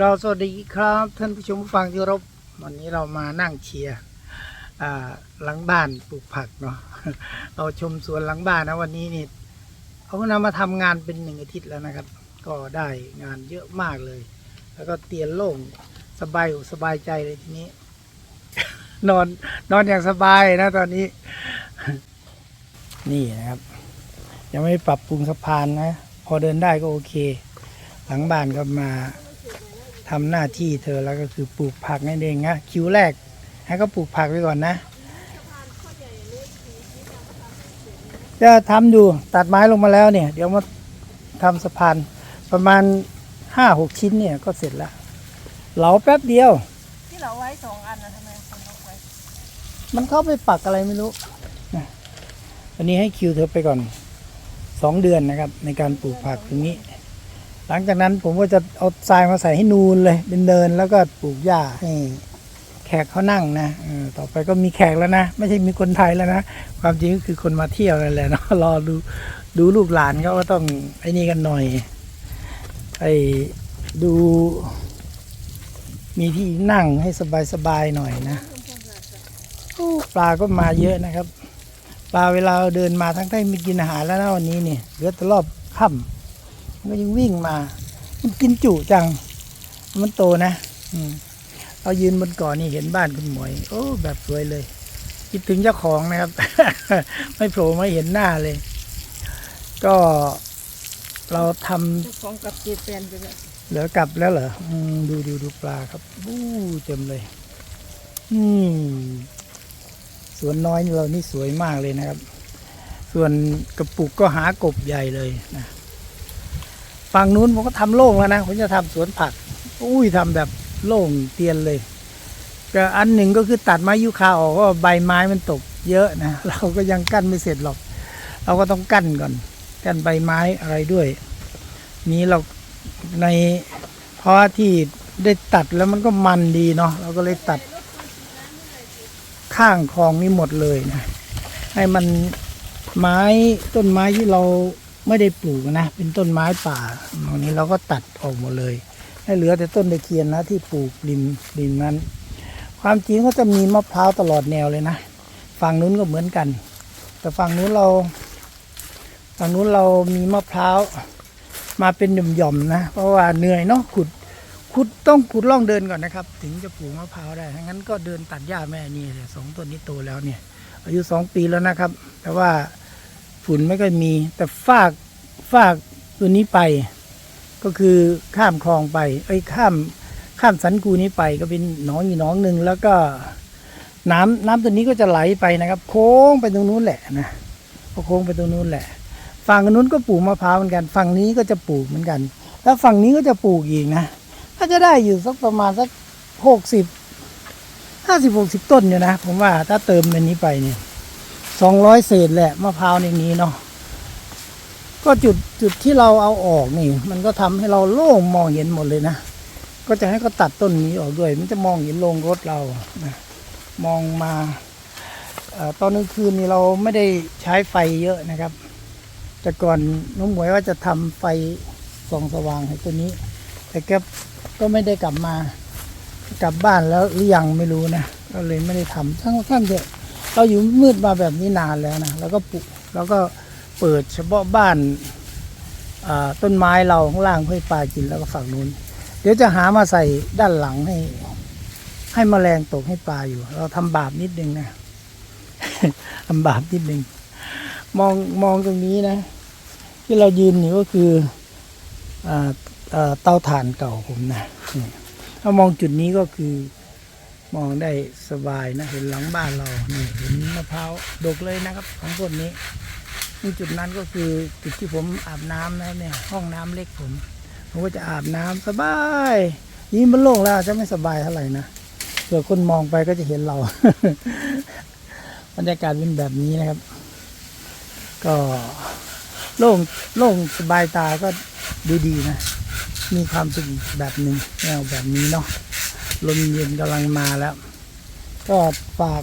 กราบสวัสดีครับท่านผู้ชมผู้ฟังที่รพวันนี้เรามานั่งเชียร์หลังบ้านปลูกผักเนาะเราชมสวนหลังบ้านนะวันนี้นี่เขานำมาทำงานเป็นหนึ่งอาทิตย์แล้วนะครับ ก็ได้งานเยอะมากเลย แล้วก็เตียนโล่งสบายอกสบายใจเลยทีนี้ นอนนอนอย่างสบายนะตอนนี้ นี่นะครับ ยังไม่ปรับปรุงสะพานนะ พอเดินได้ก็โอเค หลังบ้านก็มา ทำหน้าที่เธอแล้วก็คือปลูกผักนั่นเองนะคิวแรกให้ก็ปลูกผักไว้ก่อนนะจะทำอยู่ตัดไม้ลงมาแล้วเนี่ย เดี๋ยวมาทำสะพานประมาณห้าหกชิ้นเนี่ยก็เสร็จแล้วเหลาแป๊บเดียว ที่เราไว้สองอันนะทำไมคนเอาไว้มันเข้าไปปักอะไรไม่รู้นะวันนี้ให้คิวเธอไปก่อนสองเดือนนะครับ ในการปลูกผักตรงนี้ หลังจากนั้นผมก็จะเอาทรายมาใส่ให้นูนเลย เป็นเนินแล้วก็ปลูกหญ้าให้แขกเขานั่งนะต่อไปก็มีแขกแล้วนะ ไม่ใช่มีคนไทยแล้วนะ ความจริงก็คือคนมาเที่ยวนั่นแหละเนาะรอดูดูลูกหลานเขาก็ต้องไอ้นี่กันหน่อยไอ้ดู มีที่นั่งให้สบายๆหน่อยนะปลาก็มาเยอะนะครับ ปลาเวลาเดินมาทั้งที่ม่กินอาหารแล้วนะวันนี้เนี่ยเหลือแต่รอบค่ำ มันก็ยังวิ่งมา มันกินจุจัง มันโตนะ อืมเรายืนบนเก่อนนี่เห็นบ้านคุณหมวย โอ้ แบบสวยเลย คิดถึงเจ้าของนะครับ ไม่โผล่ไม่เห็นหน้าเลย ก็เราทำเจ้าของกับเจแปนไปแล้วเหลือกลับแล้วเหรออืมดูดูดูปลาครับบู้เต็มเลย อืมสวนน้อยเรานี่สวยมากเลยนะครับ ส่วนกระปุกก็หากบใหญ่เลยนะ ฝั่งนู้นผมก็ทำโล่งแล้วนะผมจะทำสวนผัก อุ้ยทำแบบโล่งเตียนเลยก็อันหนึ่งก็คือตัดไม้ยูคาออกว่าใบไม้มันตกเยอะนะเราก็ยังกั้นไม่เสร็จหรอก เราก็ต้องกั้นก่อน กั้นใบไม้อะไรด้วย นี้เราในเพราะที่ได้ตัดแล้วมันก็มันดีเนาะเราก็เลยตัด ข้างคลองนี้หมดเลยนะให้มันไม้ต้นไม้ที่เรา ไม่ได้ปลูกนะ เป็นต้นไม้ป่าตรงนี้เราก็ตัดออกหมดเลยให้เหลือแต่ต้นตะเคียนนะที่ปลูกริมริมนั้น ความจริงก็จะมีมะพร้าวตลอดแนวเลยนะฝั่งนู้นก็เหมือนกัน แต่ฝั่งนู้นเราฝั่งนู้นเรามีมะพร้าวมาเป็นหย่อมๆนะ เพราะว่าเหนื่อยเนาะขุดขุดต้องขุดล่องเดินก่อนนะครับ ถึงจะปลูกมะพร้าวได้ถ้างั้นก็เดินตัดหญ้าแม่นี่สองต้นนี้โตแล้วเนี่ย อายุสองปีแล้วนะครับ แต่ว่า ฝุ่นไม่ค่อยมี แต่ฟากฟากตัวนี้ไป ก็คือข้ามคลองไปไอ้ข้ามข้ามสันกูนี้ไปก็เป็นหนองอีกหนองหนึ่งแล้วก็น้ำน้ำตัวนี้ก็จะไหลไปนะครับ โค้งไปตรงนู้นแหละนะก็โค้งไปตรงนู้นแหละ ฝั่งนู้นก็ปลูกมะพร้าวเหมือนกัน ฝั่งนี้ก็จะปลูกเหมือนกัน แล้วฝั่งนี้ก็จะปลูกอีกนะก็จะได้อยู่สักประมาณสักหกสิบห้าสิบหกสิบต้นอยู่นะ ผมว่าถ้าเติมอันนี้ไปเนี่ย สองร้อยเศษแหละมะพร้าวในนี้เนาะก็จุดจุดที่เราเอาออกนี่ มันก็ทำให้เราโล่งมองเห็นหมดเลยนะก็จะให้เขาตัดต้นนี้ออกด้วย มันจะมองเห็นโรงรถเรานะมองมาอตอนกลางคืนนี่เราไม่ได้ใช้ไฟเยอะนะครับ แต่ก่อนน้องหมวยว่าจะทำไฟส่องสว่างให้ตัวนี้ แต่แกก็ไม่ได้กลับมากลับบ้านแล้วหรือยังไม่รู้นะก็เลยไม่ได้ทำทั้งท่านเถอะ เราอยู่มืดมาแบบนี้นานแล้วนะแล้วก็ปลุกแล้วก็เปิดเฉพาะบ้านต้นไม้เราข้างล่างเพื่อให้ปลากินแล้วก็ฝั่งนู้น เดี๋ยวจะหามาใส่ด้านหลังให้ ให้แมลงตกให้ปลาอยู่ เราทำบาปนิดนึงนะทำบาปนิดนึงมองมองตรงนี้นะ ที่เรายืนอยู่ก็คืออเอ่อเตาถ่านเก่าผมนะถ้ามองจุดนี้ก็คือ มองได้สบายนะ เห็นหลังบ้านเรานี่เห็นมะพร้าวดกเลยนะครับ ของต้นนี้นี่จุดนั้นก็คือจุดที่ผมอาบน้ำนะเนี่ย ห้องน้ำเล็กผมผมก็จะอาบน้ำสบายนี่มันโล่งแล้วจะไม่สบายเท่าไหร่นะเผื่อคนมองไปก็จะเห็นเราบรรยากาศเป็นแบบนี้นะครับ ก็โล่งโล่งสบายตาก็ดูดีนะ มีความสุขแบบหนึ่งแนวแบบนี้เนาะ ลมเย็นกำลังมาแล้ว ก็ฝาก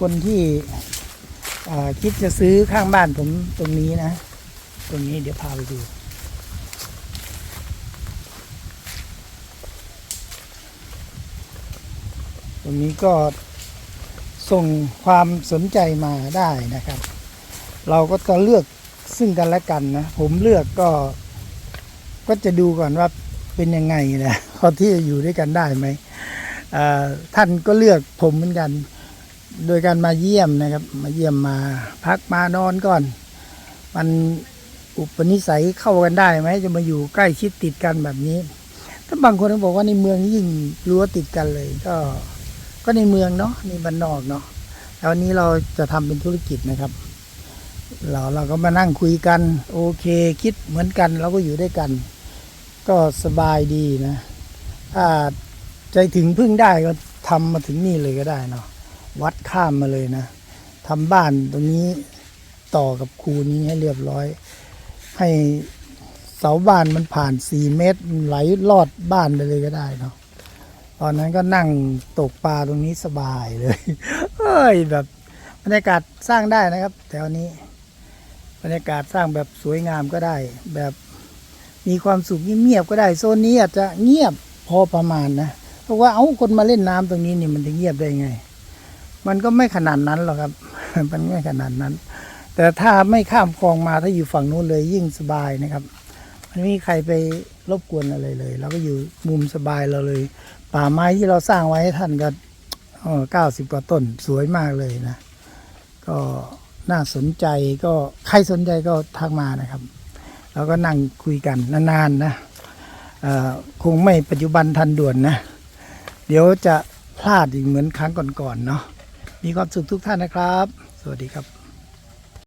คนที่คิดจะซื้อข้างบ้านผมตรงนี้นะ ตรงนี้เดี๋ยวพาไปดู ตรงนี้ก็ส่งความสนใจมาได้นะครับ เราก็จะเลือกซึ่งกันและกันนะ ผมเลือกก็ ก็จะดูก่อนว่าเป็นยังไงนะพอที่จะอยู่ด้วยกันได้ไหม ท่านก็เลือกผมเหมือนกัน โดยการมาเยี่ยมนะครับ มาเยี่ยมมาพักมานอนก่อน มันอุปนิสัยเข้ากันได้ไหมจะมาอยู่ใกล้ชิดติดกันแบบนี้ ถ้าบางคนบอกว่าในเมืองยิ่งรั้วติดกันเลย ก็ก็ในเมืองเนาะในบ้านนอกเนาะแต่วันนี้เราจะทำเป็นธุรกิจนะครับ เราเราก็มานั่งคุยกัน โอเคคิดเหมือนกันเราก็อยู่ด้วยกัน ก็สบายดีนะถ้า ใจถึงพึ่งได้ก็ทำมาถึงนี่เลยก็ได้เนาะวัดข้ามมาเลยนะทำบ้านตรงนี้ต่อกับคูนี้ให้เรียบร้อย ให้เสาบ้านมันผ่านสี่เมตรไหลลอดบ้านไปเลยก็ได้เนาะตอนนั้นก็นั่งตกปลาตรงนี้สบายเลยเฮ้ยแบบบรรยากาศสร้างได้นะครับแถวนี้ บรรยากาศสร้างแบบสวยงามก็ได้ แบบมีความสุขเงียบๆก็ได้ โซนนี้อาจจะเงียบพอประมาณนะ เพราะว่าเอ้าคนมาเล่นน้ำตรงนี้นี่มันจะเงียบได้ไง มันก็ไม่ขนาดนั้นหรอกครับ มันไม่ขนาดนั้น แต่ถ้าไม่ข้ามคลองมาถ้าอยู่ฝั่งนู้นเลยยิ่งสบายนะครับมันไม่มีใครไปรบกวนอะไรเลยเราก็อยู่มุมสบายเราเลย ป่าไม้ที่เราสร้างไว้ให้ท่านก็เก้าสิบกว่าต้นสวยมากเลยนะ ก็น่าสนใจก็ใครสนใจก็ทักมานะครับแล้วก็นั่งคุยกันนานๆนะเอ่อคงไม่ปัจจุบันทันด่วนนะ เดี๋ยวจะพลาดอีกเหมือนครั้งก่อนๆเนาะมีความสุขทุกท่านนะครับ สวัสดีครับ